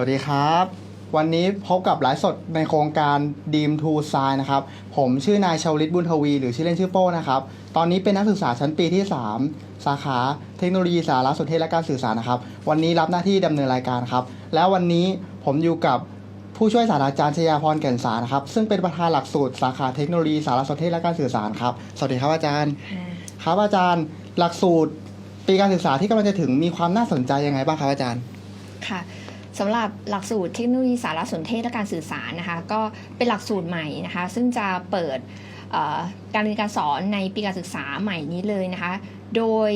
วัสดีครับ วันนี้พบกับไลฟ์สดในโครงการ Dream to Sign นะครับ ผมชื่อนายชาวลิตบุญทวี หรือชื่อเล่นชื่อโป้นะครับ ตอนนี้เป็นนักศึกษาชั้นปีที่ 3 สาขาเทคโนโลยีสารสนเทศและการสื่อสารนะครับ วันนี้รับหน้าที่ดำเนินรายการครับ แล้ววันนี้ผมอยู่กับผู้ช่วยศาสตราจารย์ชยาพรแก่นสารครับ ซึ่งเป็นประธานหลักสูตรสาขาเทคโนโลยีสารสนเทศและการสื่อสารครับ สวัสดีครับอาจารย์ ครับอาจารย์หลักสูตรปีการศึกษาที่กำลังจะถึงมีความน่าสนใจยังไงบ้างครับอาจารย์ ค่ะ สำหรับหลักสูตรเทคโนโลยีสารสนเทศและการสื่อสารนะคะก็เป็นหลักสูตรใหม่นะคะซึ่งจะเปิดการเรียนการสอนในปีการศึกษาใหม่นี้เลยนะคะโดย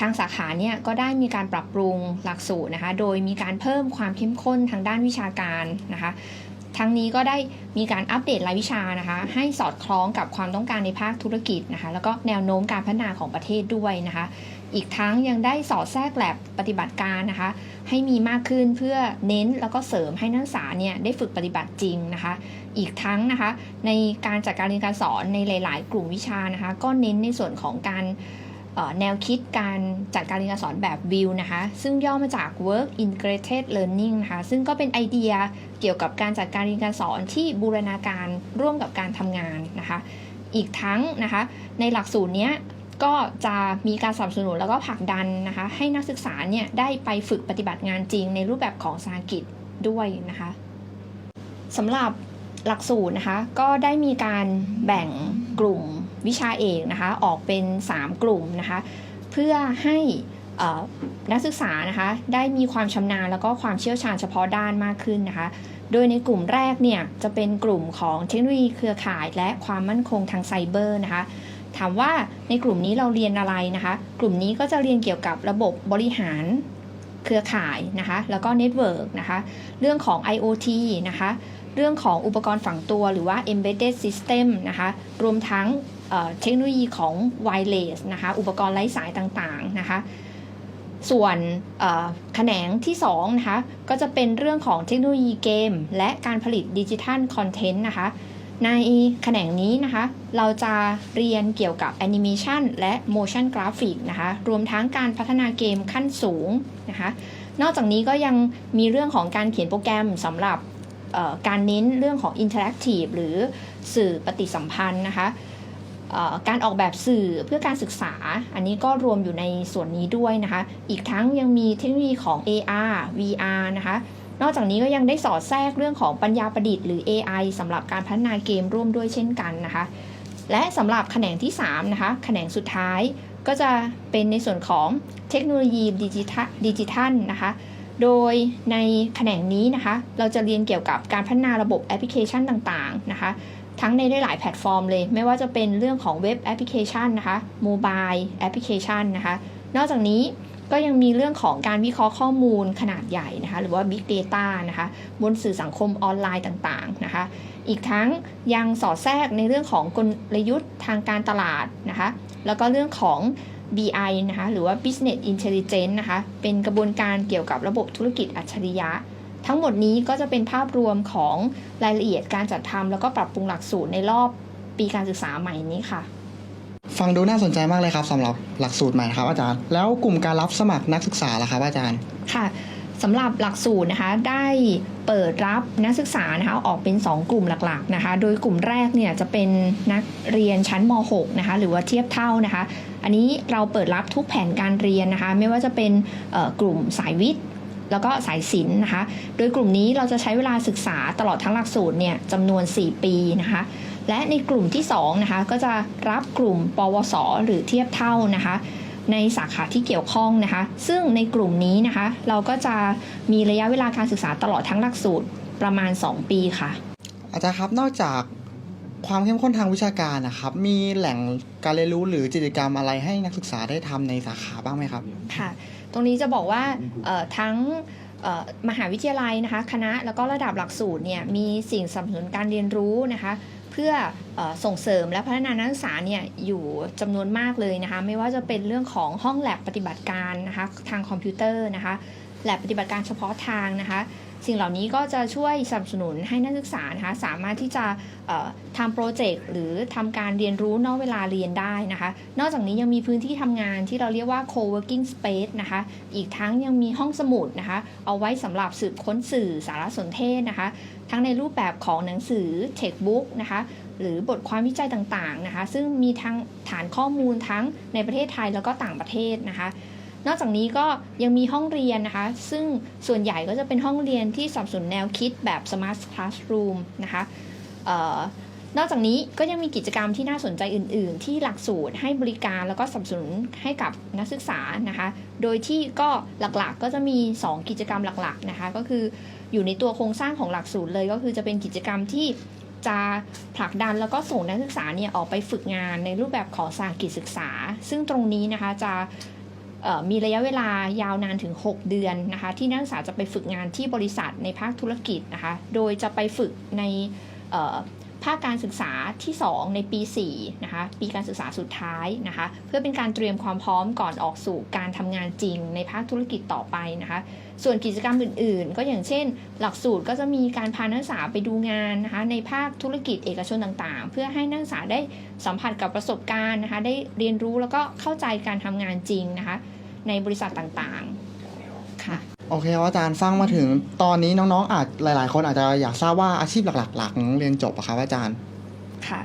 ทางสาขาเนี่ยก็ได้มีการปรับปรุงหลักสูตรนะคะโดยมีการเพิ่มความเข้มข้นทางด้านวิชาการนะคะทั้งนี้ก็ได้มีการอัปเดตรายวิชานะคะให้สอดคล้องกับความต้องการในภาคธุรกิจนะคะแล้วก็แนวโน้มการพัฒนาของประเทศด้วยนะคะ อีกทั้งยังได้สอดแทรกแลบปฏิบัติการนะคะ ให้มีมากขึ้นเพื่อเน้นแล้วก็เสริมให้นักศึกษาเนี่ยได้ฝึกปฏิบัติจริงนะคะ อีกทั้งนะคะ ในการจัดการเรียนการสอนในหลาย ๆ กลุ่มวิชานะคะ ก็เน้นในส่วนของการแนวคิดการจัดการเรียนการสอนแบบวิวนะคะ ซึ่งย่อมาจาก work integrated learning นะคะ ซึ่งก็เป็นไอเดียเกี่ยวกับการจัดการเรียนการสอนที่บูรณาการร่วมกับการทำงานนะคะ อีกทั้งนะคะ ในหลักสูตรเนี้ย ก็จะมีการสนับสนุนแล้วก็ผลักดันนะคะให้นักศึกษาเนี่ยได้ไปฝึกปฏิบัติงานจริงในรูปแบบของสาหกิจด้วยนะคะสำหรับหลักสูตรนะคะก็ได้มีการแบ่งกลุ่มวิชาเอกนะคะออกเป็น 3 กลุ่มนะคะเพื่อให้นักศึกษานะคะได้มีความชำนาญแล้วก็ความเชี่ยวชาญเฉพาะด้านมากขึ้นนะคะโดยในกลุ่มแรกเนี่ยจะเป็นกลุ่มของเทคโนโลยีเครือข่ายและความมั่นคงทางไซเบอร์นะคะ ถามว่าในกลุ่มนี้เราเรียนอะไรนะคะ กลุ่มนี้ก็จะเรียนเกี่ยวกับระบบบริหารเครือข่ายนะคะ แล้วก็เน็ตเวิร์กนะคะ เรื่องของ IoT นะคะ เรื่องของอุปกรณ์ฝังตัวหรือว่า embedded system นะคะ รวมทั้งเเทคโนโลยีของ wireless นะคะ อุปกรณ์ไร้สายต่างๆนะคะ ส่วนแขนงที่2นะคะ ก็จะเป็นเรื่องของเทคโนโลยีเกม และการผลิตดิจิทัลคอนเทนต์นะคะ ในแขนงนี้นะคะ เราจะเรียนเกี่ยวกับแอนิเมชันและ motion graphic นะคะ รวมทั้งการพัฒนาเกมขั้นสูงนะคะ นอกจากนี้ก็ยังมีเรื่องของการเขียนโปรแกรมสำหรับการเน้นเรื่องของ interactive หรือสื่อปฏิสัมพันธ์นะคะการออกแบบสื่อเพื่อการศึกษา อันนี้ก็รวมอยู่ในส่วนนี้ด้วยนะคะ อีกทั้งยังมีเทคโนโลยีของ AR VR นะคะ นอกจากนี้ก็ยังได้สอดแทรกเรื่องของปัญญาประดิษฐ์หรือ AI สำหรับการพัฒนาเกมร่วมด้วยเช่นกันนะคะ และสำหรับแขนงที่3นะคะแขนงสุดท้ายก็จะเป็นในส่วนของเทคโนโลยีดิจิทัลดิจิทัลนะคะ โดยในแขนงนี้นะคะ เราจะเรียนเกี่ยวกับการพัฒนาระบบแอปพลิเคชันต่างๆนะคะ ทั้งในได้หลายแพลตฟอร์มเลย ไม่ว่าจะเป็นเรื่องของเว็บแอปพลิเคชันนะคะโมบายแอปพลิเคชันนะคะ นอกจากนี้ ก็ยังมีเรื่องของการวิเคราะห์ข้อมูลขนาดใหญ่นะคะ หรือว่า Big Data นะคะ บนสื่อสังคมออนไลน์ต่างๆนะคะ อีกทั้งยังสอดแทรกในเรื่องของกลยุทธ์ทางการตลาดนะคะ แล้วก็เรื่องของ BI นะคะ หรือว่า Business Intelligence นะคะ เป็นกระบวนการเกี่ยวกับระบบธุรกิจอัจฉริยะ ทั้งหมดนี้ก็จะเป็นภาพรวมของรายละเอียดการจัดทำแล้วก็ปรับปรุงหลักสูตรในรอบปีการศึกษาใหม่นี้ค่ะ ฟังดูน่าสนใจมากเลยครับสำหรับหลักสูตรใหม่ครับอาจารย์ แล้วกลุ่มการรับสมัครนักศึกษาล่ะครับอาจารย์ค่ะสำหรับหลักสูตรนะคะได้เปิดรับนักศึกษานะคะออกเป็น 2 กลุ่มหลักๆนะคะโดยกลุ่มแรกเนี่ยจะเป็นนักเรียนชั้นม .6 นะคะหรือว่าเทียบเท่านะคะ อันนี้เราเปิดรับทุกแผนการเรียนนะคะ ไม่ว่าจะเป็นกลุ่มสายวิทย์แล้วก็สายศิลป์นะคะ โดยกลุ่มนี้เราจะใช้เวลาศึกษาตลอดทั้งหลักสูตรเนี่ยจำนวน 4 ปีนะคะ และในกลุ่มที่2นะคะก็จะรับกลุ่มปวส หรือเทียบเท่านะคะในสาขาที่เกี่ยวข้องนะคะ ซึ่งในกลุ่มนี้นะคะ เราก็จะมีระยะเวลาการศึกษาตลอดทั้งหลักสูตรประมาณ 2 ปีค่ะ อาจารย์ครับนอกจากความเข้มข้นทางวิชาการนะครับ มีแหล่งการเรียนรู้หรือกิจกรรมอะไรให้นักศึกษาได้ทำในสาขาบ้างไหมครับค่ะ ตรงนี้จะบอกว่าเอ่อทั้งเอ่อมหาวิทยาลัยนะคะ คณะแล้วก็ระดับหลักสูตรเนี่ยมีสิ่งสนับสนุนการเรียนรู้นะคะ เพื่ออส่งเสริมและพัฒนานักศึกษาเนี่ยอยู่จำนวนมากเลยนะคะ ไม่ว่าจะเป็นเรื่องของห้องแลบปฏิบัติการนะคะทางคอมพิวเตอร์นะคะแลบปฏิบัติการเฉพาะทางนะคะ สิ่งเหล่านี้ก็จะช่วยสนับสนุนให้นักศึกษานะคะสามารถที่จะทำโปรเจกต์หรือทำการเรียนรู้นอกเวลาเรียนได้นะคะ นอกจากนี้ยังมีพื้นที่ทำงานที่เราเรียกว่า co-working space นะคะ อีกทั้งยังมีห้องสมุดนะคะ เอาไว้สำหรับสืบค้นสื่อสารสนเทศนะคะ ทั้งในรูปแบบของหนังสือ textbook นะคะหรือบทความวิจัยต่างๆนะคะ ซึ่งมีทั้งฐานข้อมูลทั้งในประเทศไทยแล้วก็ต่างประเทศนะคะ นอกจากนี้ก็ยังมีห้องเรียนนะคะ ซึ่งส่วนใหญ่ก็จะเป็นห้องเรียนที่สนับสนุนแนวคิดแบบ smart classroom นะคะออนอกจากนี้ก็ยังมีกิจกรรมที่น่าสนใจอื่น ๆ ที่หลักสูตรให้บริการแล้วก็สนับสนุนให้กับนักศึกษานะคะ โดยที่ก็หลักๆก็จะมี 2 กิจกรรมหลัก ๆ นะคะ ก็คืออยู่ในตัวโครงสร้างของหลักสูตรเลย ก็คือจะเป็นกิจกรรมที่จะผลักดันแล้วก็ส่งนักศึกษาเนี่ยออกไปฝึกงานในรูปแบบของสากิจศึกษา ซึ่งตรงนี้นะคะจะ มีระยะเวลายาวนานถึง 6 เดือนนะคะ ที่นักศึกษาจะไปฝึกงานที่บริษัทในภาคธุรกิจนะคะ โดยจะไปฝึกในภาคการศึกษาที่ 2 ในปี4นะคะปีการศึกษาสุดท้ายนะคะ เพื่อเป็นการเตรียมความพร้อมก่อนออกสู่การทำงานจริงในภาคธุรกิจต่อไปนะคะ ส่วนกิจกรรมอื่น ๆ ก็อย่างเช่น หลักสูตรก็จะมีการพานักศึกษาไปดูงานนะคะ ในภาคธุรกิจเอกชนต่างๆ เพื่อให้นักศึกษาได้สัมผัสกับประสบการณ์นะคะ ได้เรียนรู้แล้วก็เข้าใจการทำงานจริงนะคะ ในบริษัทต่างๆ ค่ะ โอเคครับอาจารย์ฟังมาถึงตอนนี้น้องๆอาจหลาย ๆ คนอาจจะอยากทราบว่าอาชีพหลักๆหลังเรียนจบอะครับอาจารย์ ค่ะ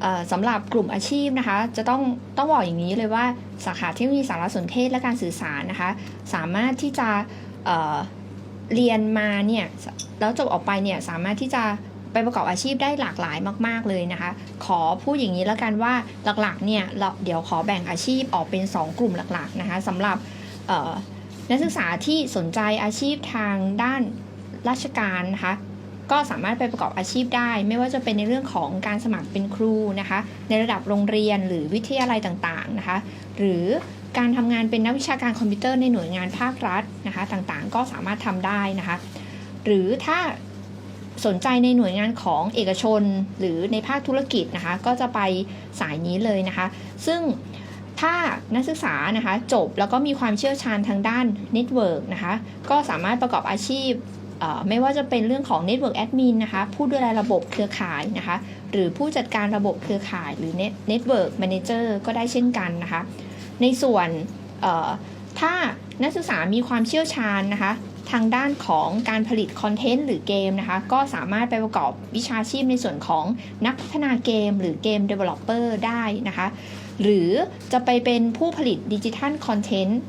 เอ่อสำหรับกลุ่มอาชีพนะคะ จะต้องต้องบอกอย่างนี้เลยว่าสาขาเทคโนโลยีสารสนเทศและการสื่อสารนะคะ สามารถที่จะเอ่อเรียนมาเนี่ยแล้วจบออกไปเนี่ยสามารถที่จะ ไปประกอบอาชีพได้หลากหลายมาก ๆเลยนะคะ ขอพูดอย่างนี้แล้วกันว่าหลักๆเนี่ยเราเดี๋ยวขอแบ่งอาชีพออกเป็น 2 กลุ่มหลักๆนะคะสำหรับนักศึกษาที่สนใจอาชีพทางด้านราชการนะคะก็สามารถไปประกอบอาชีพได้ ไม่ว่าจะเป็นในเรื่องของการสมัครเป็นครูนะคะ ในระดับโรงเรียนหรือวิทยาลัยต่างๆนะคะ หรือการทำงานเป็นนักวิชาการคอมพิวเตอร์ในหน่วยงานภาครัฐนะคะ ต่างๆ ก็สามารถทำได้นะคะ หรือถ้า สนใจในหน่วยงานของเอกชนหรือในภาคธุรกิจนะคะ ก็จะไปสายนี้เลยนะคะ ซึ่งถ้านักศึกษานะคะจบแล้วก็มีความเชี่ยวชาญทางด้านเน็ตเวิร์กนะคะก็สามารถประกอบอาชีพไม่ว่าจะเป็นเรื่องของ Network Admin นะคะผู้ดูแลระบบเครือข่ายนะคะหรือผู้จัดการระบบเครือข่ายหรือ Net Network Manager ก็ได้เช่นกันนะคะในส่วนถ้านักศึกษามีความเชี่ยวชาญนะคะ ทางด้านของการผลิตคอนเทนต์หรือเกมนะคะ ก็สามารถไปประกอบวิชาชีพในส่วนของนักพัฒนาเกม หรือเกม Developer ได้นะคะ หรือจะไปเป็นผู้ผลิตดิจิทัลคอนเทนต์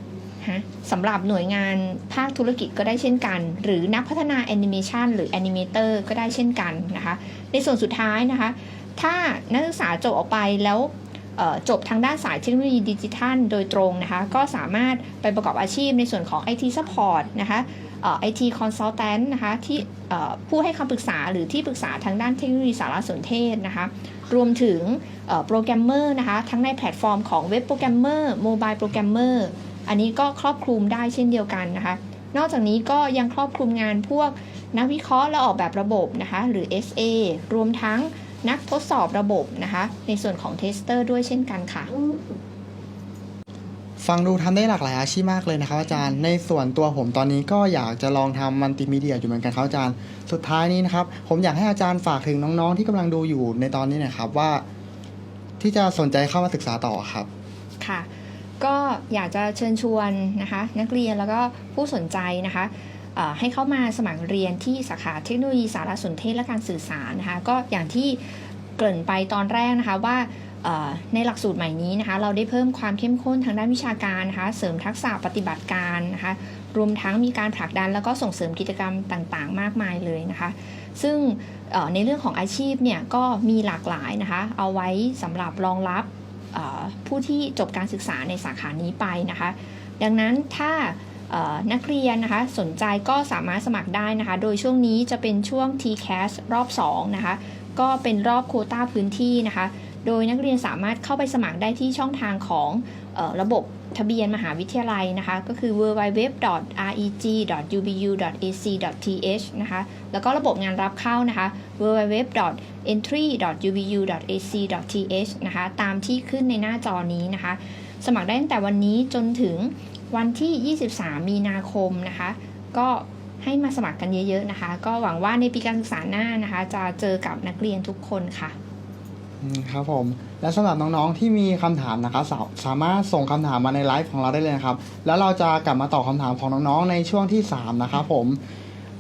สำหรับหน่วยงานภาคธุรกิจก็ได้เช่นกัน หรือนักพัฒนาแอนิเมชันหรือแอนิเมเตอร์ก็ได้เช่นกันนะคะ ในส่วนสุดท้ายนะคะ ถ้านักศึกษาจบออกไปแล้ว จบทางด้านสายเทคโนโลยีดิจิทัลโดยตรงนะคะ ก็สามารถไปประกอบอาชีพในส่วนของ IT Support นะคะเอ่อ IT Consultant นะคะที่ผู้ให้คำปรึกษาหรือที่ปรึกษาทางด้านเทคโนโลยีสารสนเทศนะคะรวมถึงโปรแกรมเมอร์นะคะทั้งในแพลตฟอร์มของเว็บโปรแกรมเมอร์โมบายโปรแกรมเมอร์อันนี้ก็ครอบคลุมได้เช่นเดียวกันนะคะ นอกจากนี้ก็ยังครอบคลุมงานพวกนักวิเคราะห์และออกแบบระบบนะคะหรือ SA รวมทั้ง นักทดสอบระบบนะคะ ในส่วนของเทสเตอร์ด้วยเช่นกันค่ะ ฟังดูทำได้หลากหลายอาชีพมากเลยนะครับอาจารย์ ในส่วนตัวผมตอนนี้ก็อยากจะลองทำมัลติมีเดียอยู่เหมือนกันครับอาจารย์ สุดท้ายนี้นะครับ ผมอยากให้อาจารย์ฝากถึงน้องๆ ที่กำลังดูอยู่ในตอนนี้หนะครับว่า ที่จะสนใจเข้ามาศึกษาต่อครับ ค่ะ ก็อยากจะเชิญชวนนะคะ นักเรียนแล้วก็ผู้สนใจนะคะเอ่อ ให้เข้ามาสมัครเรียนที่สาขาเทคโนโลยีสารสนเทศและการสื่อสารนะคะก็อย่างที่เกริ่นไปตอนแรกนะคะว่าในหลักสูตรใหม่นี้นะคะเราได้เพิ่มความเข้มข้นทางด้านวิชาการนะคะเสริมทักษะปฏิบัติการนะคะรวมทั้งมีการผลักดันแล้วก็ส่งเสริมกิจกรรมต่างๆ มากมายเลยนะคะซึ่งในเรื่องของอาชีพเนี่ยก็มีหลากหลายนะคะเอาไว้สำหรับรองรับผู้ที่จบการศึกษาในสาขานี้ไปนะคะดังนั้นถ้า นักเรียนนะคะสนใจก็สามารถสมัครได้นะคะ โดยช่วงนี้จะเป็นช่วง TCAS รอบ 2 นะคะ ก็เป็นรอบโคต้าพื้นที่นะคะ โดยนักเรียนสามารถเข้าไปสมัครได้ที่ช่องทางของออระบบทะเบียนมหาวิทยาลัยนะคะ ก็คือ www.reg.ubu.ac.th นะคะ แล้วก็ระบบงานรับเข้านะคะ www.entry.ubu.ac.th นะคะ ตามที่ขึ้นในหน้าจอนี้นะคะ สมัครได้ตั้งแต่วันนี้จนถึง วันที่ 23 มีนาคมนะคะ ก็ให้มาสมัครกันเยอะ ๆ นะคะ ก็หวังว่าในปีการศึกษาหน้านะคะ จะเจอกับนักเรียนทุกคนค่ะครับผม และสำหรับน้องๆที่มีคำถามนะครับสาสามารถส่งคำถามมาในไลฟ์ของเราได้เลยนะครับ แล้วเราจะกลับมาตอบคำถามของน้องๆในช่วงที่ 3 นะครับผม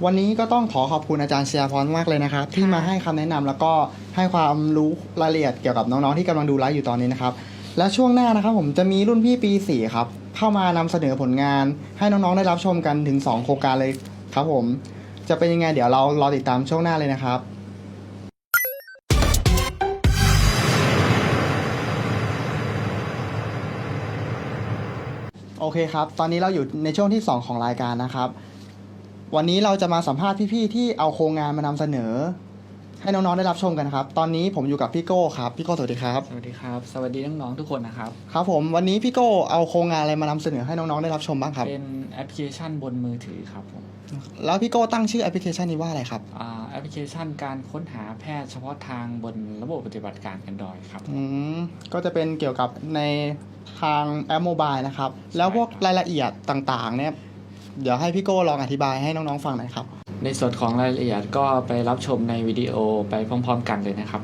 วันนี้ก็ต้องขอขอบคุณอาจารย์เชียร์พรมากเลยนะครับ ที่มาให้คำแนะนำแล้วก็ให้ความรู้รายละเอียดเกี่ยวกับน้องๆที่กำลังดูไลฟ์อยู่ตอนนี้นะครับ และช่วงหน้านะครับผมจะมีรุ่นพี่ปี4ครับ เข้ามานำเสนอผลงาน ให้น้องๆได้รับชมกันถึง 2 โครงการเลยครับผม จะเป็นยังไงเดี๋ยวเรารอติดตามช่วงหน้าเลยนะครับโอเคครับ ตอนนี้เราอยู่ในช่วงที่ 2 ของรายการนะครับ วันนี้เราจะมาสัมภาษณ์พี่ๆที่เอาโครงงานมานำเสนอ ให้น้องๆได้รับชมกันนะครับ ตอนนี้ผมอยู่กับพี่โก้ครับ พี่โก้สวัสดีครับ สวัสดีครับ สวัสดีน้องๆทุกคนนะครับ ครับผมวันนี้พี่โก้เอาโครงงานอะไรมานำเสนอให้น้องๆได้รับชมบ้างครับ เป็นแอปพลิเคชันบนมือถือครับผม แล้วพี่โก้ตั้งชื่อแอปพลิเคชันนี้ว่าอะไรครับ อ่าแอปพลิเคชันการค้นหาแพทย์เฉพาะทางบนระบบปฏิบัติการ Android ครับ อืมก็จะเป็นเกี่ยวกับในทางแอปโมบายนะครับ แล้วพวกรายละเอียดต่างๆเนี่ยเดี๋ยวให้พี่โก้ลองอธิบายให้น้องๆฟังหน่อยครับ ในส่วนของรายละเอียดก็ไปรับชมในวิดีโอไปพร้อมๆกันเลยนะครับ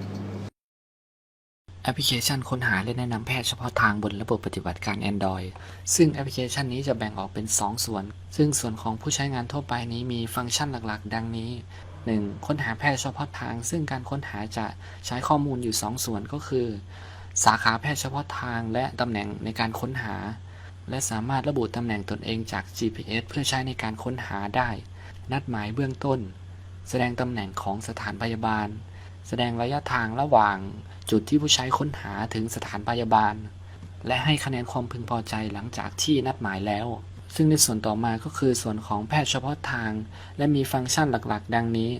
แอปพลิเคชันค้นหาและแนะนำแพทย์เฉพาะทางบนระบบปฏิบัติการ Android ซึ่งแอปพลิเคชันนี้จะแบ่งออกเป็น 2 ส่วน ซึ่งส่วนของผู้ใช้งานทั่วไปนี้มีฟังก์ชันหลักๆ ดังนี้ 1. ค้นหาแพทย์เฉพาะทาง ซึ่งการค้นหาจะใช้ข้อมูลอยู่ 2 ส่วนก็คือ สาขาแพทย์เฉพาะทางและตำแหน่งในการค้นหา และสามารถระบุตำแหน่งตนเองจาก GPS เพื่อใช้ในการค้นหาได้ นัดหมายเบื้องต้น แสดงตำแหน่งของสถานพยาบาล แสดงระยะทางระหว่างจุดที่ผู้ใช้ค้นหาถึงสถานพยาบาล และให้คะแนนความพึงพอใจหลังจากที่นัดหมายแล้ว ซึ่งในส่วนต่อมาก็คือส่วนของแพทย์เฉพาะทาง และมีฟังก์ชันหลักๆ ดังนี้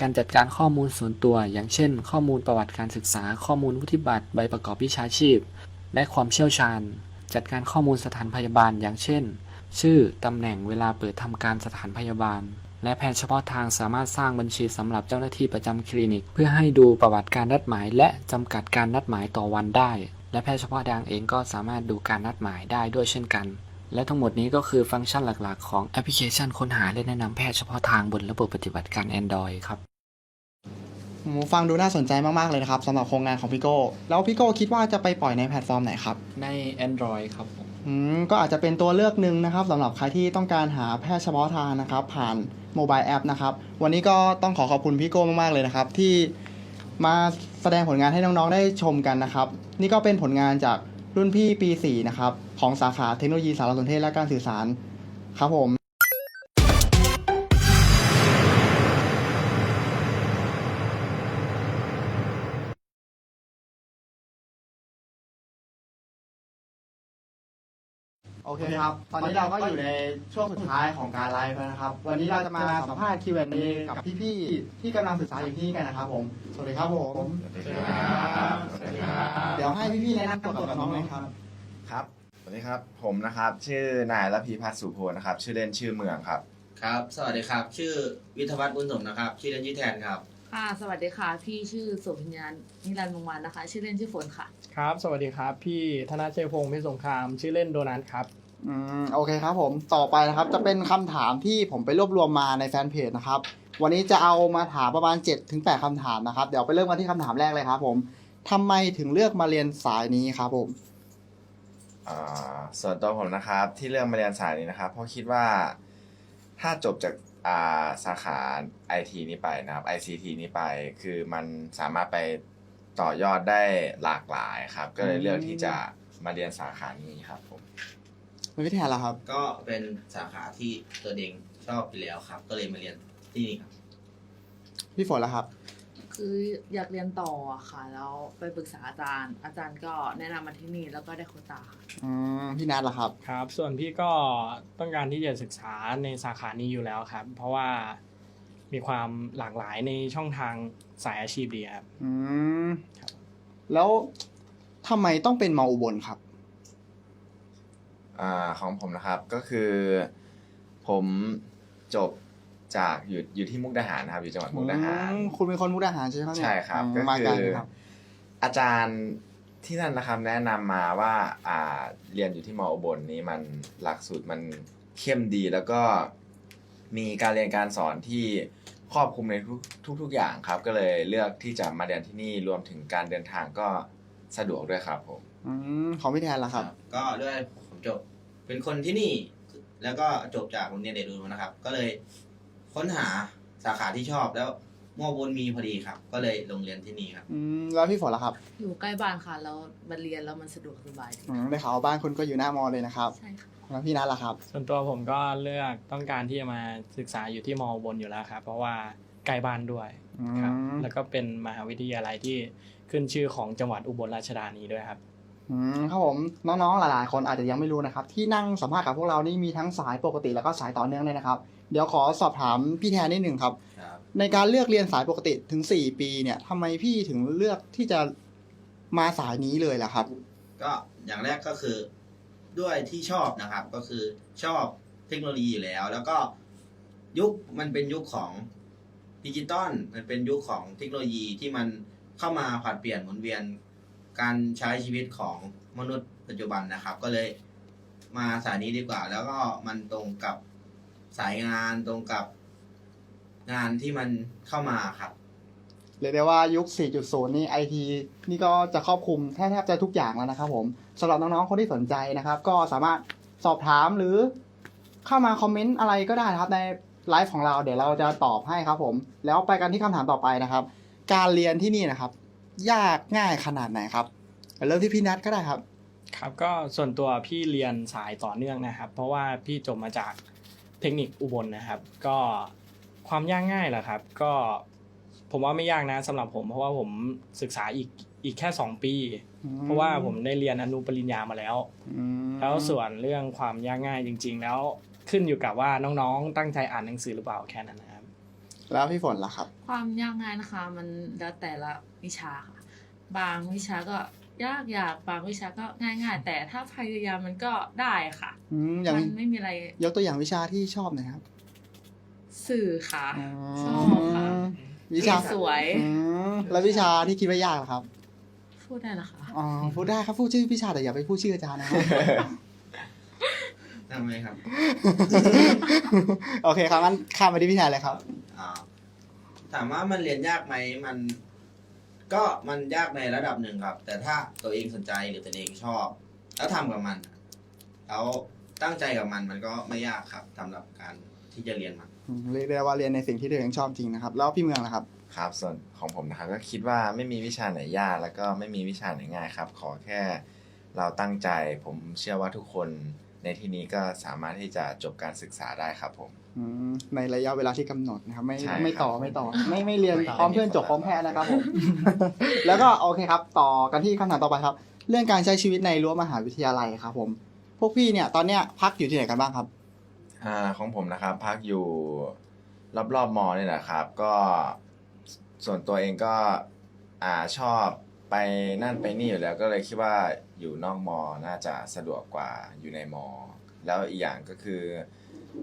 การจัดการข้อมูลส่วนตัว อย่างเช่น ข้อมูลประวัติการศึกษา ข้อมูลวุฒิบัตรใบประกอบวิชาชีพ และความเชี่ยวชาญ จัดการข้อมูลสถานพยาบาล อย่างเช่น ชื่อ ตำแหน่งเวลาเปิดทำการสถานพยาบาล และแพทย์เฉพาะทางสามารถสร้างบัญชีสำหรับเจ้าหน้าที่ประจำคลินิก เพื่อให้ดูประวัติการนัดหมาย และจำกัดการนัดหมายต่อวันได้ และแพทย์เฉพาะทางเองก็สามารถดูการนัดหมายได้ด้วยเช่นกัน และทั้งหมดนี้ก็คือฟังก์ชันหลักๆ ของแอปพลิเคชันค้นหาและแนะนำแพทย์เฉพาะทางบนระบบปฏิบัติการ Android ครับโอ้ฟังดูน่าสนใจมาก ๆ เลยนะครับสำหรับโครงงานของพี่โก้ แล้วพี่โก้คิดว่าจะไปปล่อยในแพลตฟอร์มไหนครับ ใน Android ครับผมอืมก็อาจจะเป็นตัวเลือกหนึ่งนะครับสำหรับใครที่ต้องการหาแพทย์เฉพาะทางนะครับ ผ่าน โมบายแอปนะครับ วันนี้ก็ต้องขอขอบคุณพี่โก้มาก ๆ เลยนะครับ ที่มาแสดงผลงานให้น้อง ๆ ได้ชมกันนะครับ นี่ก็เป็นผลงานจากรุ่นพี่ปี 4 นะครับ ของสาขาเทคโนโลยีสารสนเทศและการสื่อสารครับผม โอเคครับ ตอนนี้เราก็อยู่ในช่วงสุดท้ายของการไลฟ์แล้วนะครับ วันนี้เราจะมาสัมภาษณ์ Q&A กับพี่ๆที่กำลังศึกษาอยู่ที่นี่กันนะครับผม สวัสดีครับผมเดี๋ยวให้พี่ๆแนะนำตัวกับน้องเลยครับ ครับ สวัสดีครับ ผมนะครับ ชื่อนายระพีพัฒน์สุโพนะครับ ชื่อเล่นชื่อเมืองครับ ครับ สวัสดีครับ ชื่อวิทยาวัฒน์บุญสมนะครับ ชื่อเล่นชื่อแทนครับ ค่ะ สวัสดีค่ะ พี่ชื่อโสุพิญญาณนิรันดร์วงศ์วันนะคะ ชื่อเล่นชื่อฝนค่ะ ครับ สวัสดีครับ พี่ธนาชัยพงศ์เพชรสงคราม ชื่อเล่นโดนัทครับ อืมโอเคครับผมต่อไปนะครับจะเป็นคำถามที่ผมไปรวบรวมมาในแฟนเพจนะครับ วันนี้จะเอามาถามประมาณ7ถึง8คำถามนะครับ เดี๋ยวไปเริ่มกันที่คำถามแรกเลยครับผมทำไมถึงเลือกมาเรียนสายนี้ครับผม อ่าส่วนตัวผมนะครับที่เลือกมาเรียนสายนี้นะครับเพราะคิดว่าถ้าจบจาก อ่าสาขา IT นี้ไปนะครับ ICT นี้ไป คือมันสามารถไปต่อยอดได้หลากหลายครับ ก็เลยเลือกที่จะมาเรียนสาขานี้ครับผมไม่พี่แทนเหรอครับก็เป็นสาขาที่ตัวเองชอบอยู่แล้วครับ ก็เลยมาเรียนที่นี่ครับ พี่ฝนล่ะครับ คืออยากเรียนต่ออะค่ะ แล้วไปปรึกษาอาจารย์ อาจารย์ก็แนะนำมาที่นี่แล้วก็ได้โควตาค่ะ อืมพี่นัทล่ะครับ ครับ ส่วนพี่ก็ต้องการที่จะศึกษาในสาขานี้อยู่แล้วครับ เพราะว่ามีความหลากหลายในช่องทางสายอาชีพดีครับ อืมแล้วทำไมต้องเป็นมออุบลครับอ่าของผมนะครับก็คือ ผมจบ จากอยู่อยู่ที่มุกดาหารนะครับ อยู่จังหวัดมุกดาหารอืมคุณเป็นคนมุกดาหารใช่ไหมครับเนี่ยใช่ครับอืมก็มาคืไกลอเลยครับอาจารย์ที่นั่นนะครับแนะนำมาว่าอ่าเรียนอยู่ที่มออุบลนี้มันหลักสูตรมันเข้มดีแล้วก็มีการเรียนการสอนที่ครอบคลุมในทุกทุก ๆ อย่างครับ ก็เลยเลือกที่จะมาเรียนที่นี่รวมถึงการเดินทางก็สะดวกด้วยครับผมอืมของพี่แทนล่ะครับ ก็ด้วยผมจบเป็นคนที่นี่ แล้วก็จบจากโรงเรียนเดชอุดมนะครับ ก็เลย ค้นหาสาขาที่ชอบแล้วมอบุญมีพอดีครับ ก็เลยลงเรียนที่นี่ครับ อืมแล้วพี่ฝนล่ะครับอยู่ใกล้บ้านค่ะแล้วมาเรียนแล้วมันสะดวกสบายดีอืมได้ข่าวว่าบ้านคุณก็อยู่หน้ามอเลยนะครับใช่ค่ะ แล้วพี่นัทล่ะครับ ส่วนตัวผมก็เลือกต้องการที่จะมาศึกษาอยู่ที่มอบนอยู่แล้วครับ เพราะว่าใกล้บ้านด้วยครับอืม แล้วก็เป็นมหาวิทยาลัยที่ขึ้นชื่อของจังหวัดอุบลราชธานีด้วยครับ อืมครับผมน้องๆหลายๆคนอาจจะยังไม่รู้นะครับ ที่นั่งสัมภาษณ์กับพวกเรานี่มีทั้งสายปกติแล้วก็สายต่อเนื่องเลยนะครับ เดี๋ยวขอสอบถามพี่แทนนิดหนึ่งครับ ครับในการเลือกเรียนสายปกติถึง 4 ปีเนี่ยทำไมพี่ถึงเลือกที่จะมาสายนี้เลยล่ะครับ ก็อย่างแรกก็คือด้วยที่ชอบนะครับ ก็คือชอบเทคโนโลยีอยู่แล้ว แล้วก็ยุคมันเป็นยุคของดิจิตอลมันเป็นยุคของเทคโนโลยีที่มันเข้ามาผลัดเปลี่ยนหมุนเวียนการใช้ชีวิตของมนุษย์ปัจจุบันนะครับ ก็เลยมาสายนี้ดีกว่า แล้วก็มันตรงกับ สายงานตรงกับงานที่มันเข้ามาครับเรียกได้ว่ายุค 4.0 นี่ไอทีนี่ก็จะครอบคลุมแทบแทบจะทุกอย่างแล้วนะครับผมสำหรับน้องๆ คนที่สนใจนะครับ ก็สามารถสอบถามหรือเข้ามาคอมเมนต์อะไรก็ได้นะครับในไลฟ์ของเราเดี๋ยวเราจะตอบให้ครับผม แล้วไปกันที่คำถามต่อไปนะครับ การเรียนที่นี่นะครับ ยากง่ายขนาดไหนครับเริ่มที่พี่นัทก็ได้ครับ ครับก็ส่วนตัวพี่เรียนสายต่อเนื่องนะครับ เพราะว่าพี่จบมาจาก เทคนิคอุบลนะครับ ก็ความยากง่ายแหละครับ ก็ผมว่าไม่ยากนะสำหรับผม เพราะว่าผมศึกษาอีกอีกแค่2ปีอืมเพราะว่าผมได้เรียนอนุปริญญามาแล้วอืมแล้วส่วนเรื่องความยากง่ายจริง ๆ แล้วขึ้นอยู่กับว่าน้องๆ ตั้งใจอ่านหนังสือหรือเปล่าแค่นั้นนะครับ แล้วพี่ฝนล่ะครับ ความยากง่ายนะคะ มันแล้วแต่ละวิชาค่ะ บางวิชาก็ ยากยากบางวิชาก็ง่ายง่ายๆแต่ถ้าพยายามมันก็ได้ค่ะอืมอย่างมันไม่มีอะไร ยกตัวอย่างวิชาที่ชอบหน่อยครับ สื่อค่ะอืมชอบค่ะวิชาสวยอืมแล้ววิชาที่คิดว่ายากล่ะครับ พูดได้นะคะอ๋อพูดได้ครับพูดชื่อวิชาแต่อย่าไปพูดชื่ออาจารย์นะครับทำไมครับ โอเคครับงั้นข้ามไปที่พี่แทนเลยครับอ่าถามว่ามันเรียนยากไหมมัน ก็มันยากในระดับหนึ่งครับ แต่ถ้าตัวเองสนใจหรือตัวเองชอบ แล้วทำกับมันแล้วตั้งใจกับมันมันก็ไม่ยากครับสำหรับการที่จะเรียนมันอืมเรียกได้ว่าเรียนในสิ่งที่ตัวเองชอบจริงนะครับ แล้วพี่เมืองล่ะครับครับส่วนของผมนะครับก็คิดว่าไม่มีวิชาไหนยากแล้วก็ไม่มีวิชาไหนง่ายครับ ขอแค่เราตั้งใจผมเชื่อว่าทุกคนในที่นี้ก็สามารถที่จะจบการศึกษาได้ครับผมอืม ในระยะเวลาที่กำหนดนะครับไม่ใช่ไม่ต่อครับไม่ต่อ ไม่ไม่เรียนไม่ต่อพร้อมเพื่อนจบพร้อมแพ้นะครับผมแล้วก็โอเคครับ ต่อกันที่คำถามต่อไปครับ เรื่องการใช้ชีวิตในรั้วมหาวิทยาลัยครับผม พวกพี่เนี่ยตอนเนี้ยพักอยู่ที่ไหนกันบ้างครับอ่าของผมนะครับ พักอยู่รอบๆมอเนี่ยนะครับ ก็ส่วนตัวเองก็อ่าชอบไปนั่นไปนี่อยู่แล้วก็เลยคิดว่าอยู่นอกมอน่าจะสะดวกกว่าอยู่ในมอ แล้วอีกอย่างก็คือ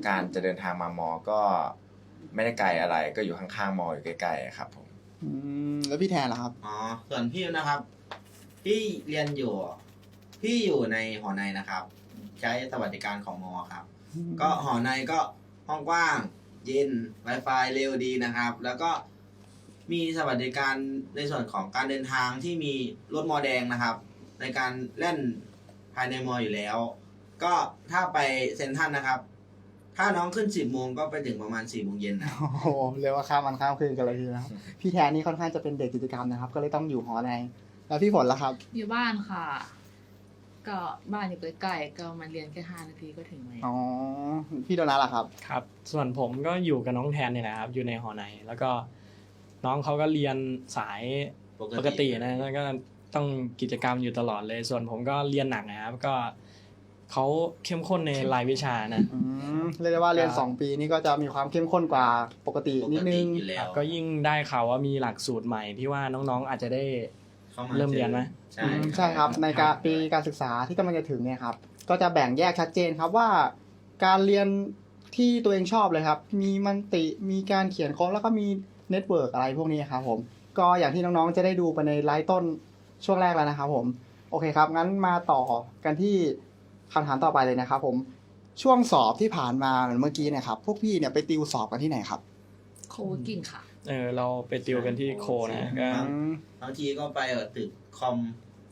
การจะเดินทางมามอก็ไม่ได้ไกลอะไร ก็อยู่ข้างๆมออยู่ใกล้ๆครับผมอืมแล้วพี่แทนล่ะครับ อ๋อส่วนพี่นะครับ พี่เรียนอยู่ พี่อยู่ในหอในนะครับ ใช้สวัสดิการของมอครับ ก็หอในก็ห้องกว้าง เย็น Wi-Fi เร็วดีนะครับ แล้วก็มีสวัสดิการในส่วนของการเดินทางที่มีรถมอแดงนะครับ ในการเล่นภายในมออยู่แล้ว ก็ถ้าไปเซ็นทรัลนะครับ ถ้าน้องขึ้นสิบโมงก็ไปถึงประมาณสี่โมงเย็นนะครับโอ้โหเรียกว่าข้ามวันข้ามคืนกันเลยทีเดียวนะครับ พี่แทนนี่ค่อนข้างจะเป็นเด็กกิจกรรมนะครับ ก็เลยต้องอยู่หอใน แล้วพี่ฝนล่ะครับ อยู่บ้านค่ะ ก็บ้านอยู่ใกล้ๆก็มาเรียนแค่ห้านาทีก็ถึงแล้วอ๋อ พี่โดนัทล่ะครับ ครับ ส่วนผมก็อยู่กับน้องแทนเนี่ยนะครับ อยู่ในหอใน แล้วก็น้องเขาก็เรียนสายปกตินะ แล้วก็ต้องกิจกรรมอยู่ตลอดเลย ส่วนผมก็เรียนหนักนะครับ ก็ เขาเข้มข้นในรายวิชานะอืมเรียกได้ว่าเรียนครับสองปีนี่ก็จะมีความเข้มข้นกว่าปกติปนิดกนึติงอยู่แล้วก็ยิ่งได้ข่าวว่ามีหลักสูตรใหม่ที่ว่าน้องๆอาจจะได้ ข้าาเริ่มเรียนไหม ใช่อืมใช่ครับในการปีการศึกษาที่กำลังจะถึงเนี่ยครับ ก็จะแบ่งแยกชัดเจนครับว่า การเรียนที่ตัวเองชอบเลยครับ มีมันติมีการเขียนโค้ดแล้วก็มีเน็ตเวิร์กอะไรพวกนี้ครับผมก็อย่างที่น้องๆจะได้ดูไปในไลฟ์ต้นช่วงแรกแล้วนะครับผม โอเคครับ งั้นมาต่อกันที่ คำถามต่อไปเลยนะครับผมช่วงสอบที่ผ่านมาเหมือนเมื่อกี้เนะครับพวกพี่เนี่ยไปติวสอบกันที่ไหนครับ โคเวกิ้งค่ะ เออเราไปติวกันที่โคนะก็บางทีก็ไปเอ่อตึกคอม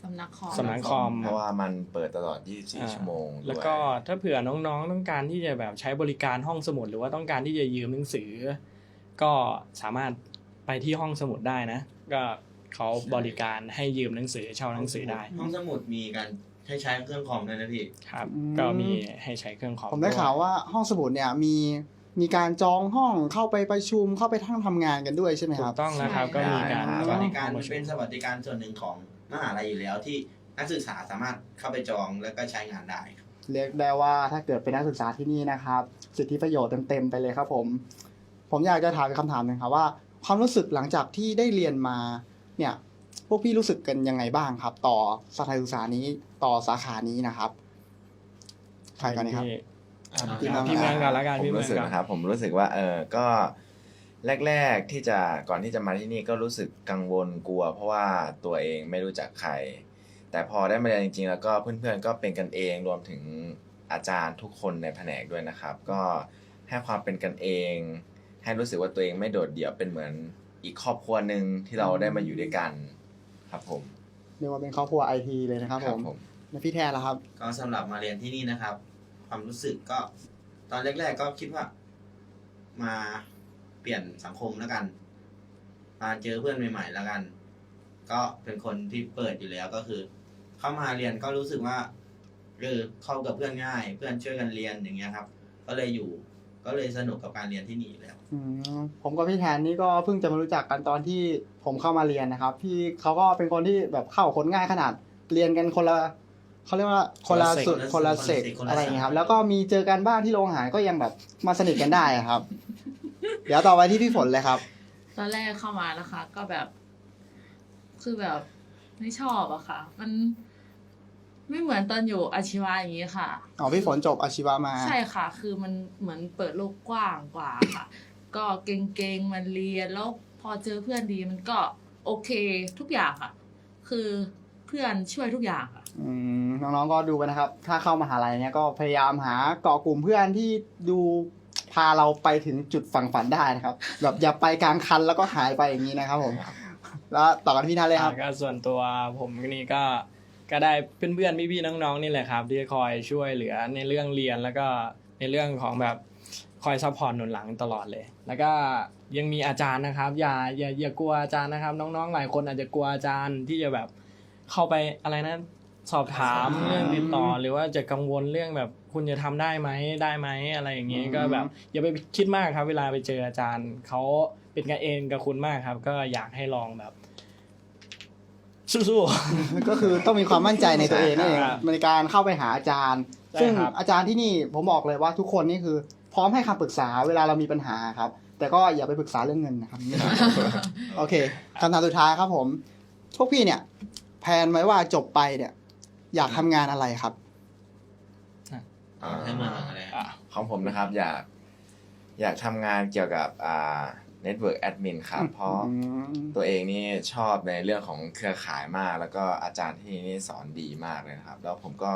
สำนักคอมสำนักคอมเพราะว่ามันเปิดตลอดอ่า24 ชั่วโมงด้วยแล้วก็ถ้าเผื่อน้องๆ ต้องการที่จะแบบใช้บริการห้องสมุด หรือว่าต้องการที่จะยืมหนังสือ ก็สามารถไปที่ห้องสมุดได้นะ ก็เขาบริการให้ยืมหนังสือเช่าหนังสือได้ ห้องสมุดมีการ ให้ใช้เครื่องคอมด้วยนะพี่ ครับ อืม ก็มีให้ใช้เครื่องคอมผมได้ข่าวว่าห้องสมุดเนี่ยมีมีการจองห้องเข้าไปประชุมเข้าไปทั้งทำงานกันด้วยใช่ไหมถูครักบต้องนะครับใช่ก็มีการสจอวังสดิการห้องปมันระชุเป็มนสวัสดิการส่วนหนึ่งของมหาลัยอยู่แล้วที่นักศึกษาสามารถเข้าไปจองแล้วก็ใช้งานได้ครับเรียกได้ว่าถ้าเกิดเป็นนักศึกษาที่นี่นะครับ สิทธิประโยชน์เต็มๆไปเลยครับผม ผมอยากจะถามอีกคำถามหนึ่งครับว่า ความรู้สึกหลังจากที่ได้เรียนมาเนี่ย พวกพี่รู้สึกกันยังไงบ้างครับ ต่อสถานศึกษานี้ต่อสาขานี้นะครับใครก่อนดีครับที่พี่เมืองพี่เมืองกันละกันผมพี่เมือรู้งสึกกันนะครับผมรู้สึกว่าเออก็แรก ๆที่จะก่อนที่จะมาที่นี่ก็รู้สึกกังวลกลัว เพราะว่าตัวเองไม่รู้จักใคร แต่พอได้มาเรียนจริง ๆ แล้วก็เพื่อนๆก็เป็นกันเองรวมถึงอาจารย์ทุกคนในแผนกด้วยนะครับ ก็ให้ความเป็นกันเอง ให้รู้สึกว่าตัวเองไม่โดดเดี่ยวเป็นเหมือนอีกครอบครัวหนึ่งที่เราได้มาอยู่ด้วยกัน ครับผมเรียกว่าเป็นครอบครัวไอทีเลยนะครับผมแล้วพี่แทนล่ะครับ ก็สำหรับมาเรียนที่นี่นะครับ ความรู้สึกก็ ตอนแรกๆก็คิดว่า มาเปลี่ยนสังคมแล้วกัน มาเจอเพื่อนใหม่ ๆ แล้วกัน ก็เป็นคนที่เปิดอยู่แล้วก็คือ เข้ามาเรียนก็รู้สึกว่าเออเข้ากับเพื่อนง่าย เพื่อนช่วยกันเรียนอย่างเงี้ยครับ ก็เลยอยู่ ก็เลยสนุกกับการเรียนที่นี่อยู่แล้ว อืมผมกับพี่แทนนี่ก็เพิ่งจะมารู้จักกันตอนที่ผมเข้ามาเรียนนะครับ พี่เขาก็เป็นคนที่แบบเข้าคนง่ายขนาดเรียนกันคนละเขาเรียกว่าคนละสุดคนละเซกคนละอะไรอย่างเงี้ยครับสายแล้วก็มีเจอกันบ้างที่โรงอาหารก็ยังแบบมาสนิทกันได้อะครับ เดี๋ยวต่อไปที่พี่ฝนเลยครับ ตอนแรกเข้ามานะคะ ก็แบบ คือแบบไม่ชอบอะค่ะ มัน ไม่เหมือนตอนอยู่อาชีวะอย่างนี้ค่ะ อ๋อพี่ฝนจบอาชีวะมา ใช่ค่ะ คือมันเหมือนเปิดโลกกว้างกว่าค่ะ ก็เก่งๆมันเรียนแล้วพอเจอเพื่อนดีมันก็โอเคทุกอย่างค่ะ คือเพื่อนช่วยทุกอย่างค่ะ อืมน้องๆก็ดูไปนะครับ ถ้าเข้ามหาลัยเนี่ยก็พยายามหาเกาะกลุ่มเพื่อนที่ดูพาเราไปถึงจุดฝั่งฝันได้นะครับ แบบอย่าไปกลางคันแล้วก็หายไปอย่างนี้นะครับผม แล้วต่อกันพี่นาเลยครับ ก็ส่วนตัวผมนี่ก็ ก็ได้เพื่อนๆพี่ๆน้องๆนี่แหละครับ ที่คอยช่วยเหลือในเรื่องเรียนแล้วก็ในเรื่องของแบบคอยซัพพอร์ตหนุนหลังตลอดเลย แล้วก็ยังมีอาจารย์นะครับ อย่าอย่าอย่ากลัวอาจารย์นะครับ น้องๆหลายคนอาจจะกลัวอาจารย์ที่จะแบบเข้าไปอะไรนะสอบถามอ่าเรื่องติดต่อหรือว่าจะกังวลเรื่องแบบคุณจะทำได้ไหมได้ไหมอะไรอย่างนี้อืมก็แบบอย่าไปคิดมากครับ เวลาไปเจออาจารย์เขาเป็นกันเองกับคุณมากครับ ก็อยากให้ลองแบบ สู้ๆ ก็คือต้องมีความมั่นใจในตัวเองนี่เองครับในการเข้าไปหาอาจารย์ ใช่ซึ่งครับ อาจารย์ที่นี่ผมบอกเลยว่าทุกคนนี่คือ พร้อมให้คำปรึกษาเวลาเรามีปัญหาครับ แต่ก็อย่าไปปรึกษาเรื่องเงินนะครับ โอเคคำถามสุดท้ายครับผม พวกพี่เนี่ยแพลนไว้ว่าจบไปเนี่ย อยากทำงานอะไรครับ อ่าให้มาอะไร อะ ของผมนะครับ อยาก อยากทำงานเกี่ยวกับอ่า Network Admin ครับ เพราะอืมตัวเองนี่ชอบในเรื่องของเครือข่ายมาก แล้วก็อาจารย์ที่นี่สอนดีมากเลยนะครับ แล้วผมก็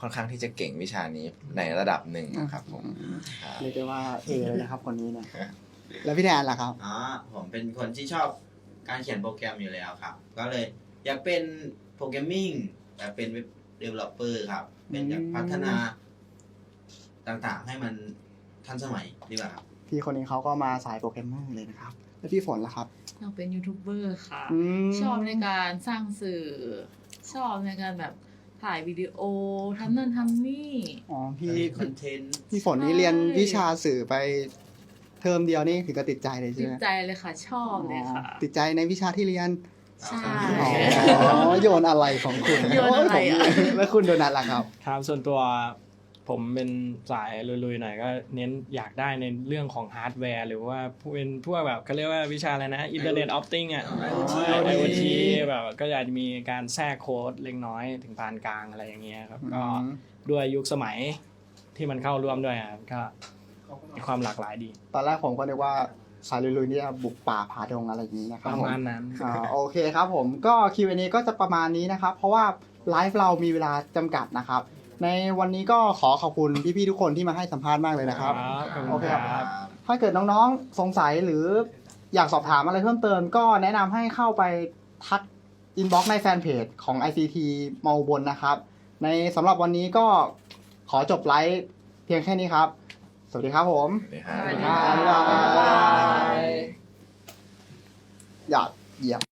ค่อนข้างที่จะเก่งวิชานี้ในระดับหนึ่งนะครับผมครับเรียกได้ว่าเอเลยนะครับคนนี้เนี่ยแล้วพี่แทนล่ะครับอ๋อผมเป็นคนที่ชอบการเขียนโปรแกรมอยู่แล้วครับ ก็เลยอยากเป็นโปรแกรมมิ่งอยากเป็นเว็บเดเวลลอปเปอร์ครับ เป็นอยากพัฒนาต่างๆ ให้มันทันสมัยดีกว่าครับ พี่คนนี้เขาก็มาสายโปรแกรมเมอร์เลยนะครับ แล้วพี่ฝนล่ะครับอยากเป็นยูทูบเบอร์ค่ะ มชอบในการสร้างสื่อ ชอบในการแบบถ่ายวิดีโอทำนั่นทำนี่ อ๋อพี่มีคอนเทนต์พี่ฝนนี่เรียนวิชาสื่อไปเทอมเดียวนี่ถึงกับติดใจเลยใช่ติไหดมใจเลยค่ะ ชอบเลยค่ะ อ๋อติดใจในวิชาที่เรียน ใช่ อ๋อโยนอะไรของคุณโยนอะไรอะ โยผมแล้วคุณโดนัทล่ะครับ ครับส่วนตัว ผมเป็นสายลุยๆหน่อยก็เน้นอยากได้ในเรื่องของฮาร์ดแวร์ หรือว่าเป็นพวกแบบเขาเรียกว่าวิชาอะไรนะอินเทอร์เน็ตออฟติ้งอะ IoT IoT แบบก็อยากจะมีการแทรกโค้ดเล็กน้อยถึงปานกลางอะไรอย่างเงี้ยครับก็อืมด้วยยุคสมัยที่มันเข้าร่วมด้วยครับก็มีความหลากหลายดี ตอนแรกผมก็นึกว่าสายลุยๆนี่จะบุกป่าผาดงอะไรอย่างนี้นะคปรับระผมมาณนั้นอ่าโอเคครับผมก็ Q&A ก็จะประมาณนี้นะครับ เพราะว่าไลฟ์เรามีเวลาจำกัดนะครับ ในวันนี้ก็ขอขอบคุณพี่ๆทุกคนที่มาให้สัมภาษณ์มากเลยนะครับขอบโอคุณเคคครัรับบถ้าเกิดน้องๆสงสัยหรืออยากสอบถามอะไรเพิ่มเติม ก็แนะนำให้เข้าไปทักอินบ็อกซ์ในแฟนเพจของ ICT มอบนนะครับ ในสำหรับวันนี้ก็ขอจบไลฟ์เพียงแค่นี้ครับ สวัสดีครับผมสวัสดีครับสวัสดีบ๊ายบายบอยากเหยียบ